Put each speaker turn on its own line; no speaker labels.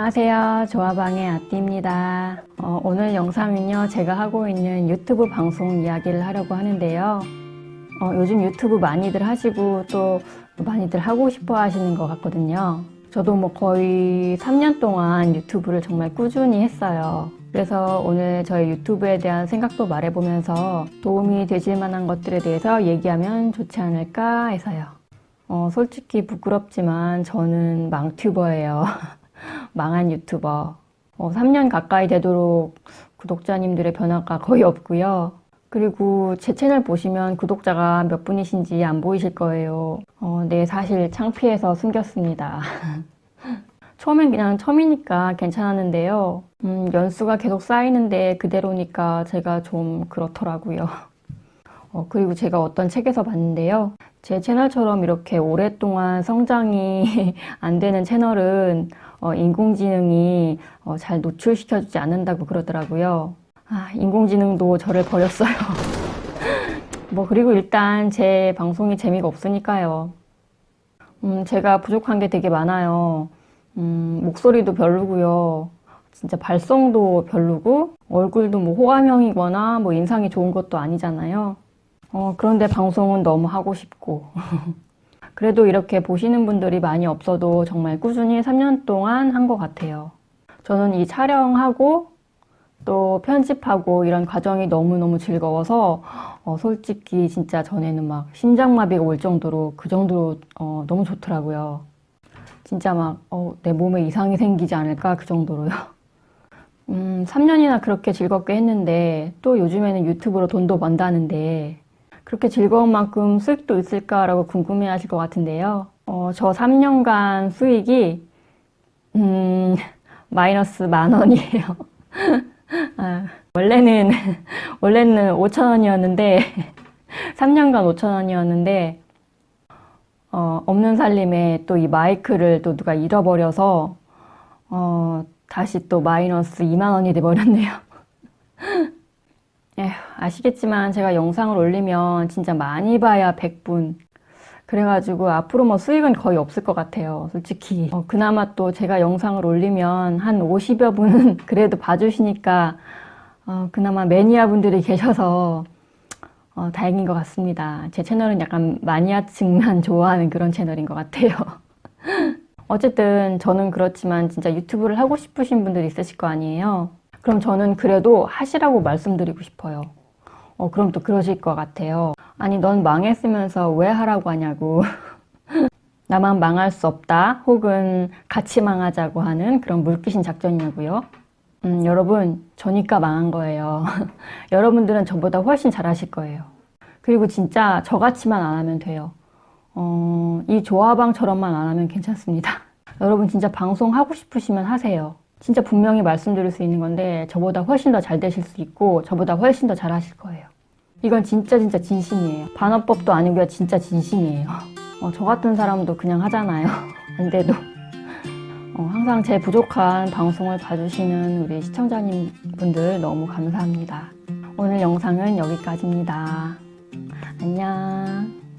안녕하세요. 조아방의 아띠입니다. 어, 오늘 영상은요, 제가 하고 있는 유튜브 방송 이야기를 하려고 하는데요. 어, 요즘 유튜브 많이들 하시고 또 많이들 하고 싶어 하시는 것 같거든요. 저도 뭐 거의 3년 동안 유튜브를 정말 꾸준히 했어요. 그래서 오늘 저의 유튜브에 대한 생각도 말해보면서 도움이 되실 만한 것들에 대해서 얘기하면 좋지 않을까 해서요. 어, 솔직히 부끄럽지만 저는 망튜버예요. 망한 유튜버. 어, 3년 가까이 되도록 구독자님들의 변화가 거의 없고요. 그리고 제 채널 보시면 구독자가 몇 분이신지 안 보이실 거예요. 어, 네, 사실 창피해서 숨겼습니다. 처음엔 그냥 처음이니까 괜찮았는데요. 음, 연수가 계속 쌓이는데 그대로니까 제가 좀 그렇더라고요. 어, 그리고 제가 어떤 책에서 봤는데요. 제 채널처럼 이렇게 오랫동안 성장이 안 되는 채널은 어, 인공지능이 어, 잘 노출시켜주지 않는다고 그러더라고요. 아, 인공지능도 저를 버렸어요. 뭐, 그리고 일단 제 방송이 재미가 없으니까요. 음, 제가 부족한 게 되게 많아요. 음, 목소리도 별로고요. 진짜 발성도 별로고, 얼굴도 뭐 호감형이거나 뭐 인상이 좋은 것도 아니잖아요. 어, 그런데 방송은 너무 하고 싶고. 그래도 이렇게 보시는 분들이 많이 없어도 정말 꾸준히 3년 동안 한 것 같아요. 저는 이 촬영하고 또 편집하고 이런 과정이 너무너무 즐거워서 어, 솔직히 진짜 전에는 막 심장마비가 올 정도로 그 정도로 어, 너무 좋더라고요. 진짜 막, 어, 내 몸에 이상이 생기지 않을까 그 정도로요. 음, 3년이나 그렇게 즐겁게 했는데 또 요즘에는 유튜브로 돈도 번다는데 그렇게 즐거운 만큼 수익도 있을까라고 궁금해 하실 것 같은데요. 어, 저 3년간 수익이, 음, 마이너스 만 원이에요. 아, 원래는, 원래는 5천 원이었는데, 3년간 5천 원이었는데, 어, 없는 살림에 또 이 마이크를 또 누가 잃어버려서, 어, 다시 또 마이너스 2만 원이 돼버렸네요. 에휴, 아시겠지만 제가 영상을 올리면 진짜 많이 봐야 100분. 그래가지고 앞으로 뭐 수익은 거의 없을 것 같아요, 솔직히. 어, 그나마 또 제가 영상을 올리면 한 50여 분은 그래도 봐주시니까, 어, 그나마 매니아 분들이 계셔서, 어, 다행인 것 같습니다. 제 채널은 약간 마니아층만 좋아하는 그런 채널인 것 같아요. 어쨌든 저는 그렇지만 진짜 유튜브를 하고 싶으신 분들 있으실 거 아니에요. 그럼 저는 그래도 하시라고 말씀드리고 싶어요. 어, 그럼 또 그러실 것 같아요. 아니, 넌 망했으면서 왜 하라고 하냐고. 나만 망할 수 없다. 혹은 같이 망하자고 하는 그런 물귀신 작전이냐고요. 음, 여러분, 저니까 망한 거예요. 여러분들은 저보다 훨씬 잘하실 거예요. 그리고 진짜 저같이만 안 하면 돼요. 어, 이 조화방처럼만 안 하면 괜찮습니다. 여러분 진짜 방송 하고 싶으시면 하세요. 진짜 분명히 말씀드릴 수 있는 건데 저보다 훨씬 더 잘 되실 수 있고 저보다 훨씬 더 잘하실 거예요. 이건 진짜 진짜 진심이에요. 반어법도 아니고요. 진짜 진심이에요. 어, 저 같은 사람도 그냥 하잖아요. 안 돼도. 어, 항상 제 부족한 방송을 봐주시는 우리 시청자님 분들 너무 감사합니다. 오늘 영상은 여기까지입니다. 안녕.